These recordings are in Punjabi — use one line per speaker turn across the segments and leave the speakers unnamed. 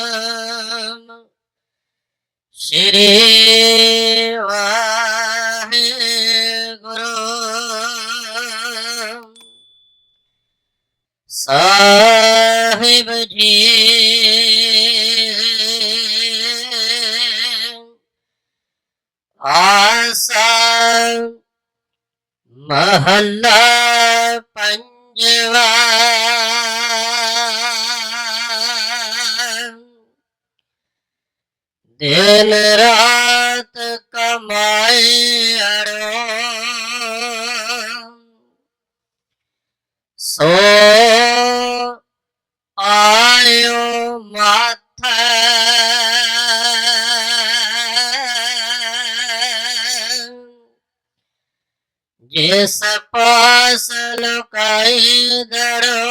ਸਤਨਾਮ ਸ੍ਰੀ ਵਾਹਿਗੁਰੂ ਸਾਹਿਬ ਜੀ ਆਸਾ ਮਹੱਲਾ ਪੰਜਵਾ दिन रात कमाई अरो सो आयो माथ। जिस पर सलुकाई दड़ो।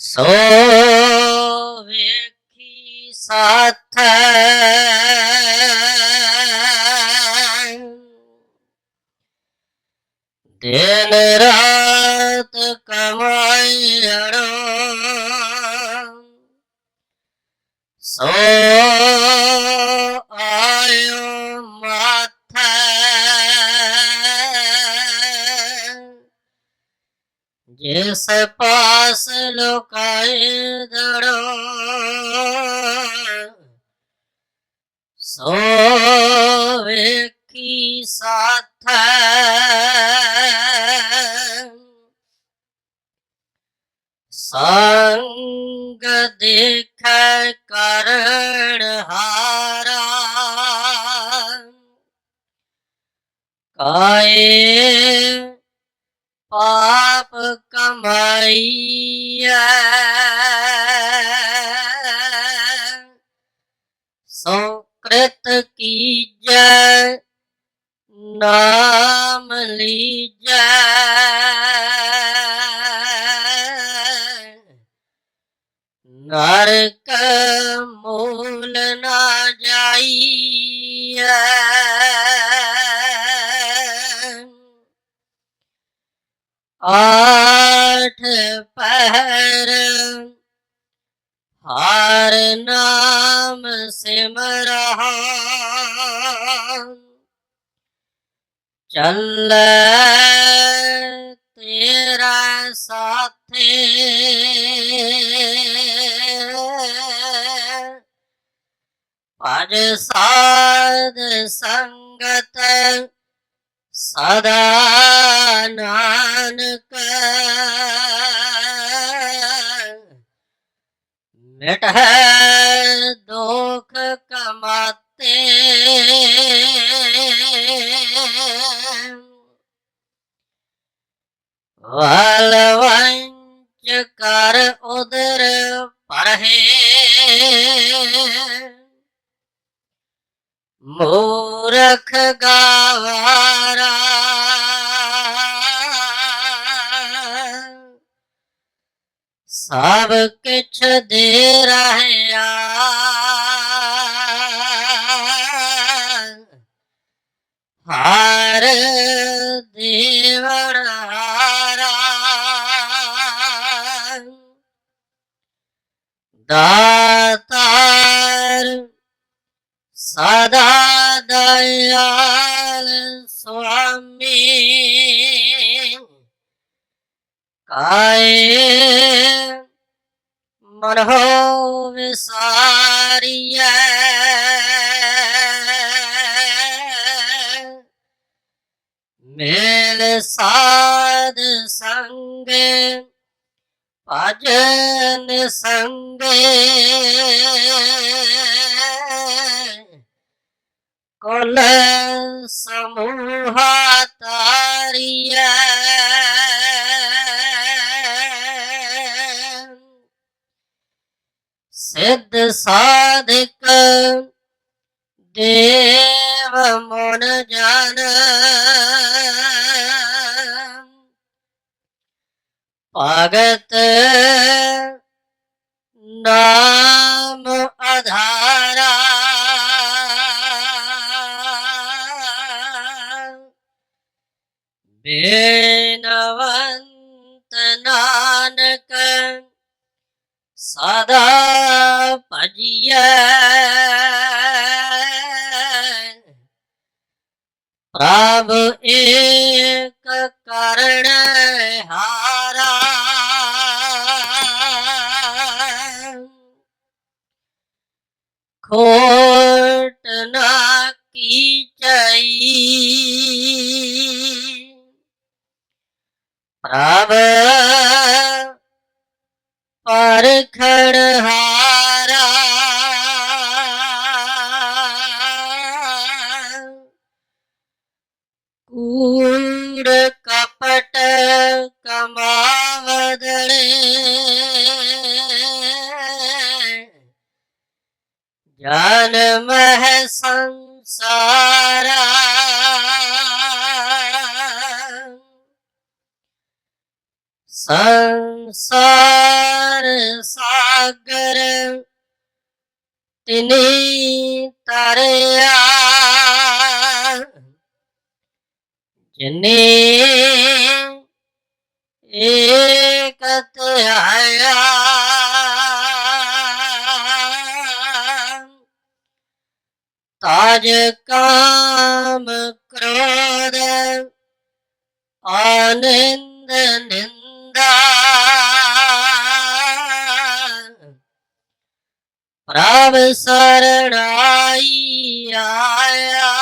सो व्यक्ति साथ दिन रात पास लुकाए दड़ो सोवे की साथ संग देख करण हारा। काए पा ਕਮਾਈਐ। ਸੋ ਕ੍ਰਿਤ ਕੀਜੈ ਨਾਮ ਲੀਜੈ। ਨਰਕ ਮੂਲ ਨਾ ਜਾਈਐ। ਆਠ ਪਹਿਰ। ਹਰ ਨਾਮ ਸਿਮਰਹਾ ਚੱਲ ਤੇਰਾ ਸਾਥੇ। ਭਜ ਸਾਧ ਸੰਗਤ ਸਦਾ घट है दुख कमाते वलवंच कर उधर पर है गावा सब कुछ दे रहे हार देवर हारा दातार सदा दयाल स्वामी। ਕਾਏ ਮਨ ਹੋ ਵਿਸਾਰੀਐ। ਮੇਲ ਸਾਧ ਸੰਗ ਭਜਨ ਸੰਗੇ ਕੁਲ ਸਮੂਹਾ ਤਾਰੀਐ। ਸਿੱਧ ਸਾਧਕ ਦੇਵ ਮਨ ਜਨ। ਭਗਤ ਨਾਮ ਆਧਾਰਾ ਬੇਨਵੰਤ ਸਦਾ ਭਜੀਐ। ਪ੍ਰਭ ਏਕ ਕਰਣ ਹਾਰਾ। ਖੋਟ ਨਾ ਕੀਚਈ। ਪ੍ਰਭ ਪਰਖੜ પરખડ હારા કૂડ કપટ કમાવગળે જન્મ સંસાર એને એક તાજ કામ ક્રોધ આનંદ નિંદા. પ્રભ શરણાઈ આયા.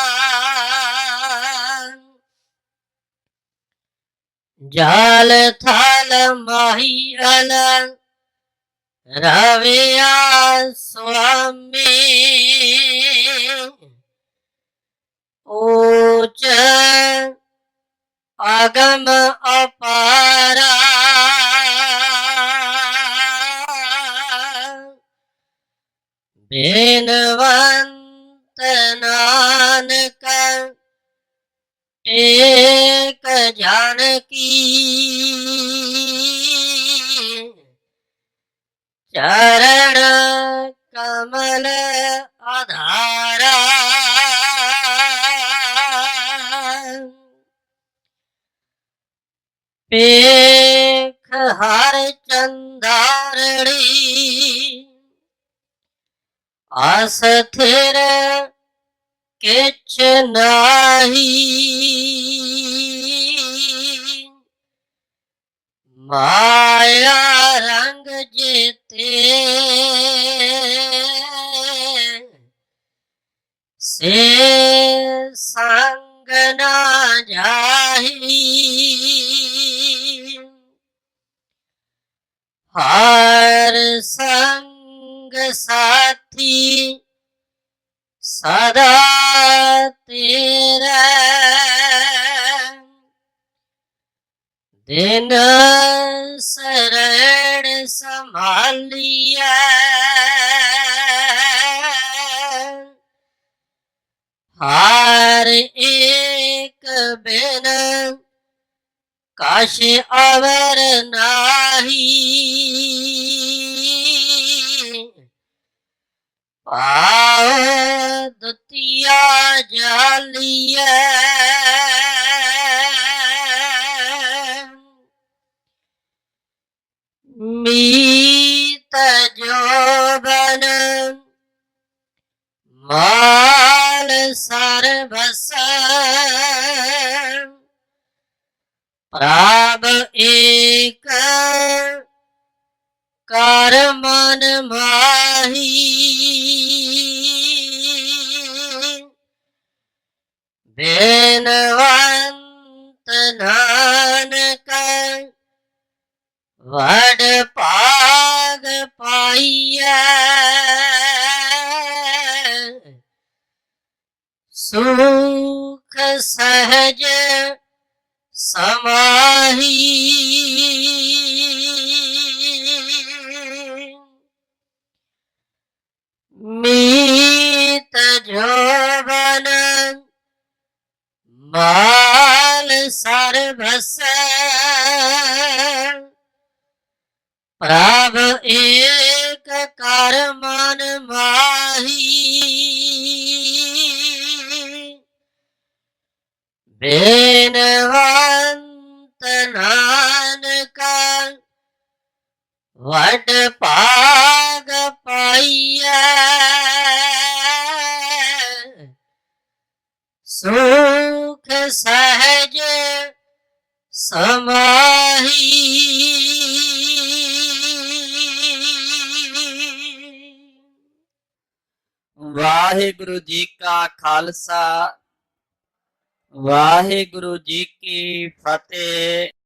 ਜਾਲ ਥਲ ਮਾਹੀ ਅਲ ਰਵਿਆ ਸੁਆਮੀ। ਊਚ ਅਗਮ ਅਪਾਰਾ ਬੇਨਵੰਤ ਨਾਨਕ ਟੇਕ ਜਾਨਕੀ ਚਰਨ ਕਮਲ ਆਧਾਰਾ। ਪੇਖ ਹਰ ਚੰਦਾਰੜੀ ਆਸ किछ नही। माया रंग जेते से संग ਦਿਨ ਸਰਣ ਸੰਭਾਲੀਐ। ਹਰ ਇੱਕ ਬਿਨ ਕਾਸ਼ ਅਵਰ ਨਾਹੀ। ਪਾਉ ਦੁਤੀਆ ਜਾਲੀਐ। ਮਾਲ ਸਰਬਸ ਪ੍ਰਭ ਏਕ ਕਰ ਮਨ ਮਾਹੀ। ਬੇਨਵੰਤ ਨਾਨਕ ਵਡ सुख सहज समाही। मीत जोबन माल सर्वस प्रभ ਵਡ ਭਾਗ ਪਾਈਐ। ਸੁਖ ਸਹਜ ਸਮਾਹੀ।
ਵਾਹਿਗੁਰੂ ਜੀ ਕਾ ਖਾਲਸਾ। ਵਾਹਿਗੁਰੂ ਜੀ ਕੀ ਫਤਿਹ।